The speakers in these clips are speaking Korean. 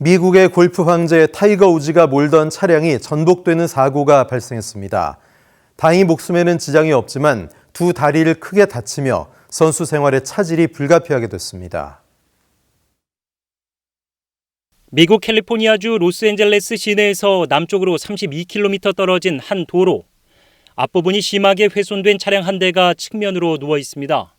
미국의 골프 황제 타이거 우즈가 몰던 차량이 전복되는 사고가 발생했습니다. 다행히 목숨에는 지장이 없지만 두 다리를 크게 다치며 선수 생활에 차질이 불가피하게 됐습니다. 미국 캘리포니아주 로스앤젤레스 시내에서 남쪽으로 32km 떨어진 한 도로. 앞부분이 심하게 훼손된 차량 한 대가 측면으로 누워 있습니다.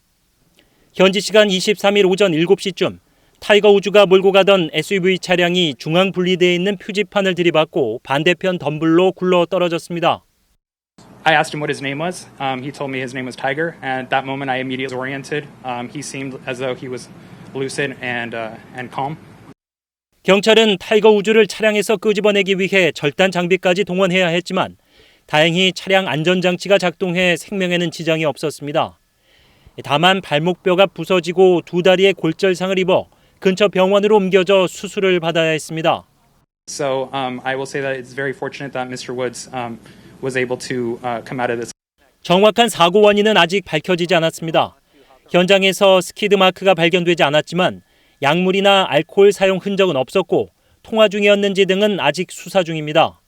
현지 시간 23일 오전 7시쯤 타이거 우즈가 몰고 가던 SUV 차량이 중앙 분리대에 있는 표지판을 들이받고 반대편 덤블로 굴러 떨어졌습니다. I asked him what his name was. Um, he told me his name was Tiger, and at that moment I immediately oriented. Um, he seemed as though he was lucid and uh, and calm. 경찰은 타이거 우즈를 차량에서 끄집어내기 위해 절단 장비까지 동원해야 했지만 다행히 차량 안전 장치가 작동해 생명에는 지장이 없었습니다. 다만 발목뼈가 부서지고 두 다리에 골절상을 입어 근처 병원으로 옮겨져 수술을 받아야 했습니다. So um, I will say that it's very fortunate that Mr. Woods um, was able to uh, come out of this. 정확한 사고 원인은 아직 밝혀지지 않았습니다. 현장에서 스키드 마크가 발견되지 않았지만 약물이나 알코올 사용 흔적은 없었고 통화 중이었는지 등은 아직 수사 중입니다.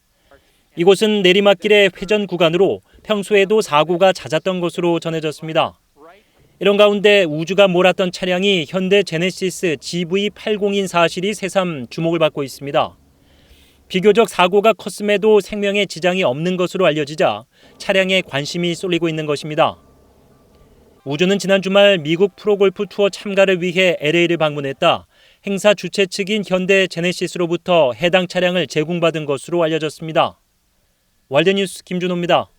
이곳은 내리막길의 회전 구간으로 평소에도 사고가 잦았던 것으로 전해졌습니다. 이런 가운데 우주가 몰았던 차량이 현대 제네시스 GV80인 사실이 새삼 주목을 받고 있습니다. 비교적 사고가 컸음에도 생명에 지장이 없는 것으로 알려지자 차량에 관심이 쏠리고 있는 것입니다. 우주는 지난 주말 미국 프로골프 투어 참가를 위해 LA를 방문했다. 행사 주최 측인 현대 제네시스로부터 해당 차량을 제공받은 것으로 알려졌습니다. 월드뉴스 김준호입니다.